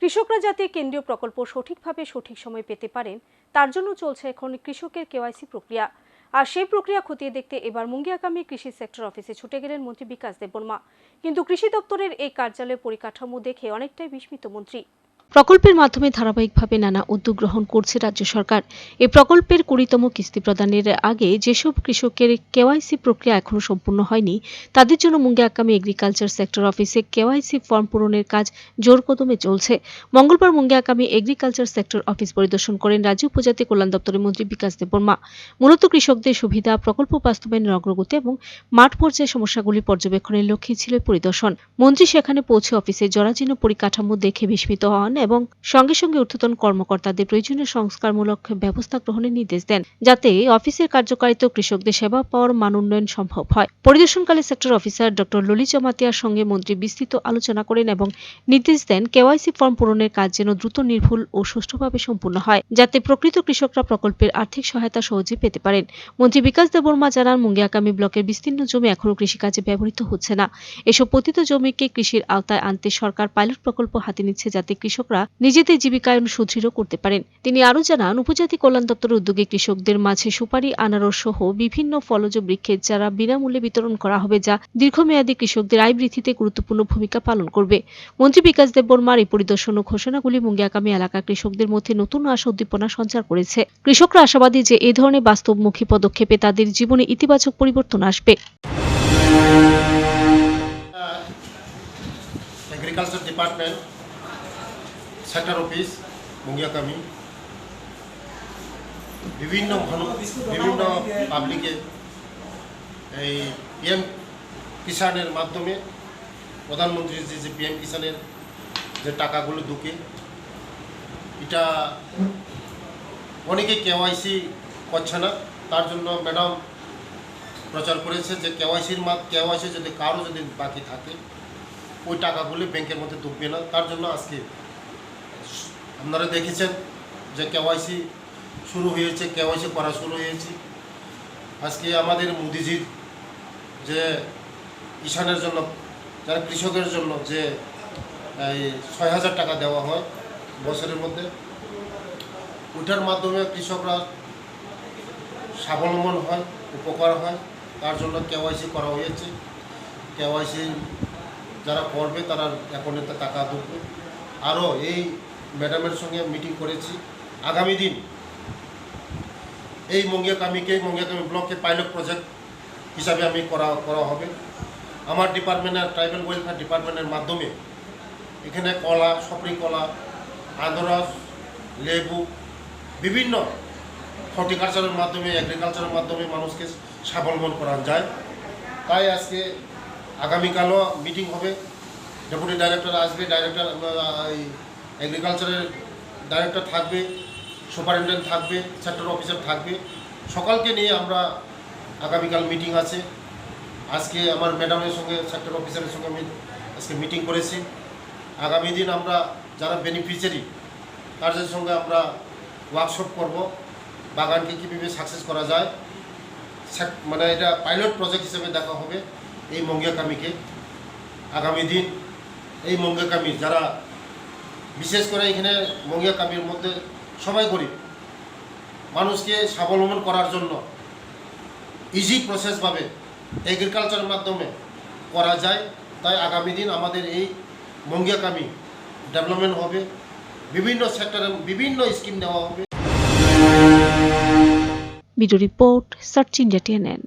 কৃষকরা যাতে কেন্দ্রীয় প্রকল্প সঠিকভাবে সঠিক সময় পেতে পারেন, তার জন্য চলছে এখন কৃষকের কেওয়াইসি প্রক্রিয়া। আর সেই প্রক্রিয়া খতিয়ে দেখতে এবার মুঙ্গিয়াকামী কৃষি সেক্টর অফিসে ছুটে গেলেন মন্ত্রী বিকাশ দেববর্মা। কিন্তু কৃষি দপ্তরের এই কার্যালয়ের পরিকাঠামো দেখে অনেকটাই বিস্মিত মন্ত্রী। প্রকল্পের মাধ্যমে ধারাবাহিকভাবে নানা উদ্যোগ গ্রহণ করছে রাজ্য সরকার। এই প্রকল্পের কুড়িতম কিস্তি প্রদানের আগে যেসব কৃষকের কেওয়াইসি প্রক্রিয়া এখনও সম্পূর্ণ হয়নি, তাদের জন্য মুঙ্গিয়াকামী এগ্রিকালচার সেক্টর অফিসে কেওয়াইসি ফর্ম পূরণের কাজ জোর কদমে চলছে। মঙ্গলবার মুঙ্গিয়াকামী এগ্রিকালচার সেক্টর অফিস পরিদর্শন করেন রাজ্য উপজাতি কল্যাণ দপ্তরের মন্ত্রী বিকাশ দেববর্মা। মূলত কৃষকদের সুবিধা, প্রকল্প বাস্তবায়নের অগ্রগতি এবং মাঠ পর্যায়ে সমস্যাগুলি পর্যবেক্ষণের লক্ষ্যে ছিল পরিদর্শন। মন্ত্রী সেখানে পৌঁছে অফিসে জরাজীর্ণ পরিকাঠামো দেখে বিস্মিত হন এবং সঙ্গে সঙ্গে ঊর্ধ্বতন কর্মকর্তাদের প্রয়োজনীয় সংস্কারমূলক ব্যবস্থা গ্রহণের নির্দেশ দেন, যাতে অফিসের কার্যকারিতা কৃষকদের সেবা পাওয়ার মান উন্নয়ন সম্ভব হয়। পরিদর্শনকালে সেক্টর অফিসার ডক্টর ললিত জমাতিয়ার সঙ্গে মন্ত্রী বিস্তৃত আলোচনা করেন এবং নির্দেশ দেন কেওয়াইসি ফর্ম পূরণের কাজ যেন দ্রুত, নির্ভুল ও সুষ্ঠুভাবে সম্পূর্ণ হয়, যাতে প্রকৃত কৃষকরা প্রকল্পের আর্থিক সহায়তা সহজে পেতে পারেন। মন্ত্রী বিকাশ দেববর্মা জানান মুঙ্গিয়াকামী ব্লকের বিস্তীর্ণ জমি এখনও কৃষিকাজে ব্যবহৃত হচ্ছে না। এসব পতিত জমিকে কৃষির আওতায় আনতে সরকার পাইলট প্রকল্প হাতে নিচ্ছে যাতে কৃষকরা নিজেদের জীবিকায়ন সুদৃঢ় করতে পারেন। তিনি আরও জানান, উপজাতি কল্যাণ দপ্তরের উদ্যোগে কৃষকদের মাঝে সুপারি আনারস সহ বিভিন্ন ফলজ বৃক্ষের চারা বিনামূল্যে বিতরণ করা হবে যা দীর্ঘমেয়াদী কৃষকদের আয় বৃদ্ধিতে গুরুত্বপূর্ণ ভূমিকা পালন করবে। মন্ত্রী বিকাশ দেববর্মার এই পরিদর্শন ও ঘোষণাগুলি মুঙ্গিয়াকামী এলাকা কৃষকদের মধ্যে নতুন আশা উদ্দীপনা সঞ্চার করেছে। কৃষকরা আশাবাদী যে এ ধরনের বাস্তবমুখী পদক্ষেপে তাদের জীবনে ইতিবাচক পরিবর্তন আসবে। Agriculture department sector office Mungiakami বিভিন্ন বিভিন্ন পাবলিকে এই পিএম কিষাণের মাধ্যমে প্রধানমন্ত্রীর যে যে পিএম কিষাণের যে টাকাগুলো ঢুকে, এটা অনেকে কেওয়াইসি করছে না। তার জন্য ম্যাডাম প্রচার করেছে যে কেওয়াইসির মাধ্যমে কেওয়াইসি যদি কারও যদি বাকি থাকে, ওই টাকাগুলি ব্যাংকের মধ্যে ঢুকবে না। তার জন্য আজকে আপনারা দেখেছেন যে কেওয়াইসি শুরু হয়েছে কেওয়াইসি করা শুরু হয়েছে। আজকে আমাদের মোদিজির যে কিষানের জন্য, যারা কৃষকের জন্য যে, এই ছয় হাজার টাকা দেওয়া হয় বছরের মধ্যে ওটার মাধ্যমে কৃষকরা স্বাবলম্বন হয়, উপকার হয়। তার জন্য কেওয়াইসি করা হয়েছে। কেওয়াইসি যারা করবে তারা অ্যাকাউন্টে টাকা ঢুকবে আরও এই ম্যাডামের সঙ্গে মিটিং করেছি। আগামী দিন এই মঙ্গিয়াকামিকে মঙ্গিয়াকামি ব্লককে পাইলট প্রজেক্ট হিসাবে আমি করা করা হবে। আমার ডিপার্টমেন্টের ট্রাইবাল ওয়েলফেয়ার ডিপার্টমেন্টের মাধ্যমে এখানে কলা সপরি কলা, আনারস, লেবু, বিভিন্ন হর্টিকালচারের মাধ্যমে এগ্রিকালচারের মাধ্যমে মানুষকে স্বাবলম্বন করা যায়। তাই আজকে আগামীকালও মিটিং হবে। ডেপুটি ডাইরেক্টর আসবে, ডাইরেক্টর এগ্রিকালচারের ডাইরেক্টর থাকবে সুপারিনটেন্ডেন্ট থাকবে সেক্টর অফিসার থাকবে। সকালকে নিয়ে আমরা আগামীকাল মিটিং আছে। আজকে আমার ম্যাডামের সঙ্গে সেক্টর অফিসারের সঙ্গে আমি আজকে মিটিং করেছি। আগামী দিন আমরা যারা বেনিফিশিয়ারি তাদের সঙ্গে আমরা ওয়ার্কশপ করব। বাগানকে কীভাবে সাকসেস করা যায়। মানে এটা পাইলট প্রজেক্ট হিসেবে দেখা হবে এই মঙ্গিয়াকামিকে আগামী দিন এই মঙ্গিয়াকামি যারা বিশেষ করে এখানে মঙ্গিয়াকামির মধ্যে সবাই গরিব। মানুষকে স্বাবলম্বন করার জন্য ইজি প্রসেসভাবে এগ্রিকালচারের মাধ্যমে করা যায়। তাই আগামী দিন আমাদের এই মঙ্গিয়াকামি ডেভেলপমেন্ট হবে। বিভিন্ন সেক্টরে বিভিন্ন স্কিম দেওয়া হবে। Video report search India TNN